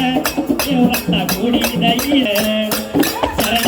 ದೇವರತ್ತ ಕೂಡಿದ ಈ ಶರಣ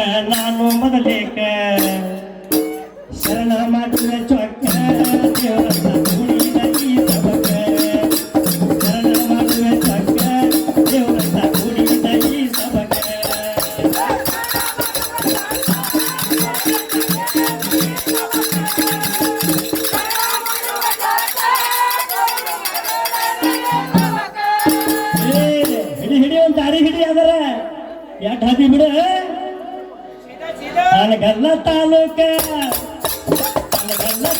ಒಂದು ದಾರಿ ಹಿಡಿ ಅದರ ಎಟ್ ಹದಿ ಬಿಡ ನನಗಲ್ಲ ತಾಲೂಕ ನನಗಲ್ಲ ತಾಲೂಕ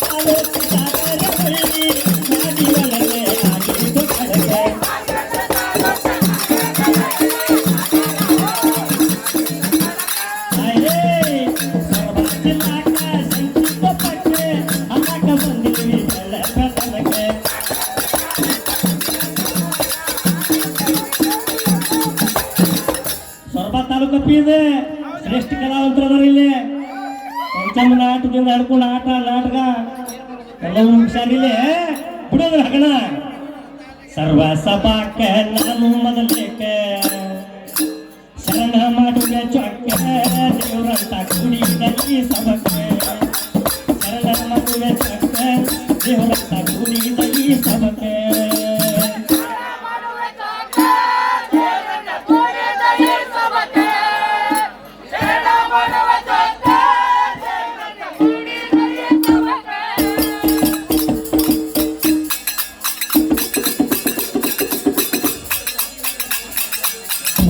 ತಾಲೂಕು ಇದೆ ಶ್ರೇಷ್ಠ ಕಲಾವಂತರು ಅದಾರ ಇಲ್ಲಿ ಪಂಚಮ ನಾಟಕದಿಂದ ಹಿಡ್ಕೊಂಡು ಆಟ ನಾಟಕ ಎಲ್ಲವೂ ಹುಷಾರಿಲ್ಲಿ ಬಿಡೋದ್ರ ಹಗಣ ಸರ್ವ ಸಭಾಕ ನಾನು ಮೊದಲೇಕ ಶರಣ ಮಾಡುವ ಚೊಕ್ಕ ದೇವರಂತ ಕುಡಿದ ಈ ಸಭಕ ಶರಣ ಮಾಡುವ ಚೊಕ್ಕ ದೇವರಂತ ಕುಡಿದ ಈ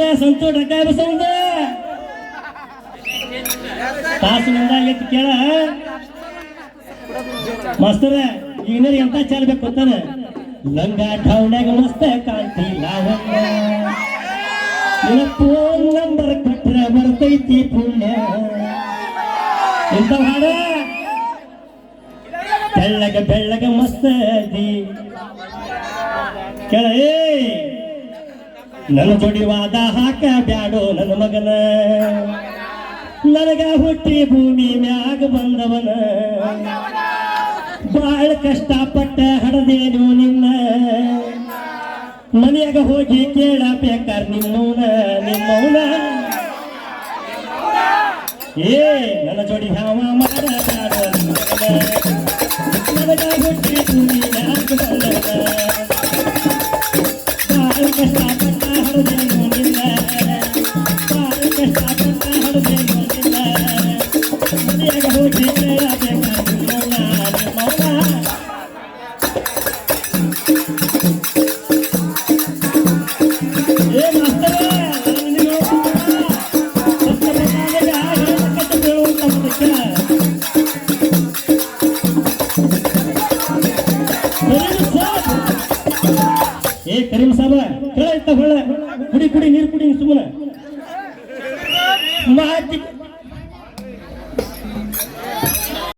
ಎಬಸ ಸಂತು ಡಕ್ಕ ಎಬಸ ಮುಂದ ತಾಸು ಮುಂದಾಗೈತಿ ಕೇಳ. ಮಾಸ್ತರ ಈಗಿನ ಎಂತ ಚಾಲ್ಬೇಕು ಗೊತ್ತಾನ? ಲಂಗ ಠೌಣ್ಯಾಗ ಮಸ್ತ ಕಾಂತಿ ಲಾವಣ್ಯ. ನಿನ್ನ ಫೋನ್ ನಂಬರ್ ಕೊಟ್ರ ಬರ್ತೈತಿ ಪುಣ್ಯ. ಎಂತ ಹಾಡ? ಬೆಳ್ಳಗ ಬೆಳ್ಳಗ ಮಸ್ತ ಕೇಳ ಏ ನನ್ನ ಜೋಡಿ ವಾದ ಹಾಕ ಬ್ಯಾಡೋ ನನ್ನ ಮಗನ. ನನಗ ಹುಟ್ಟಿ ಭೂಮಿ ಮ್ಯಾಗ ಬಂದವನ. ಬಾಳ ಕಷ್ಟಪಟ್ಟ ಹಡದೇನು ನಿನ್ನ. ಮನೆಯಾಗ ಹೋಗಿ ಕೇಳಬೇಕಾರ ನಿಮ್ಮವನ ನಿಮ್ಮವನ. ಏ, ನನ್ನ ಜೋಡಿ ಹಾವ ಮಾಡ. ನನಗ ಹುಟ್ಟಿ ಭೂಮಿ ಕರೀಂ ಸಾಬ ಕೇಳ ಇತ್ತ ಹೊಳ್ಳ ಕುಡಿ ಕುಡಿ ನೀರು ಕುಡಿ ಸುಮ್ಮನೆ